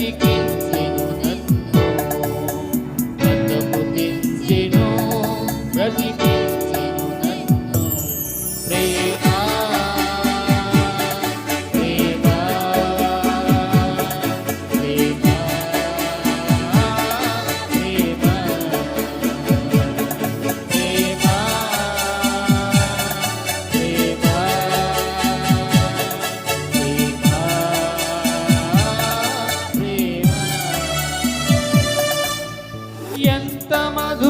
You. chamado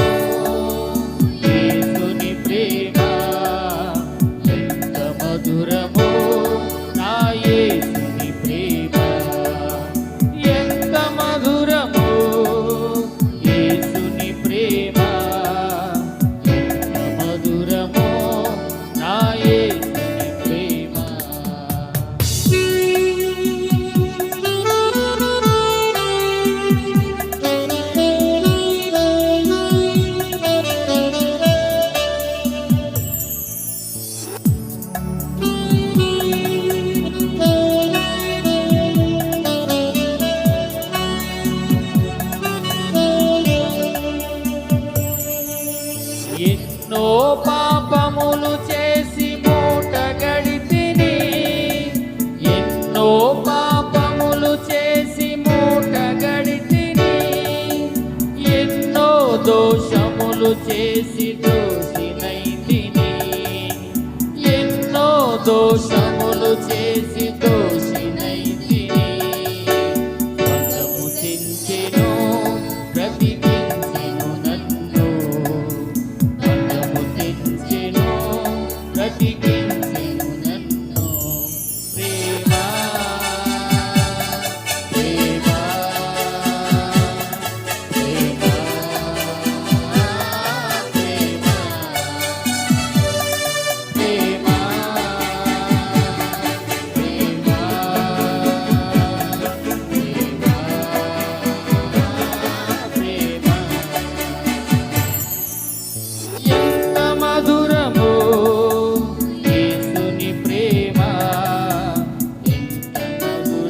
ఎన్నో పాపములు చేసి మూట గడితిని ఎన్నో పాపములు చేసి మూట గడితిని ఎన్నో దోషములు చేసి దోషినైతిని ఎన్నో దోష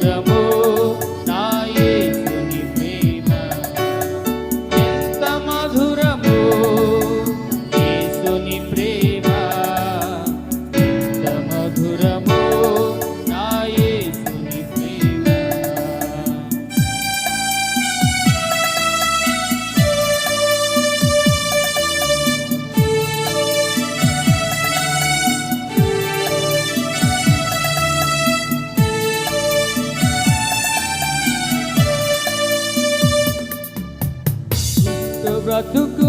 programa. dukkha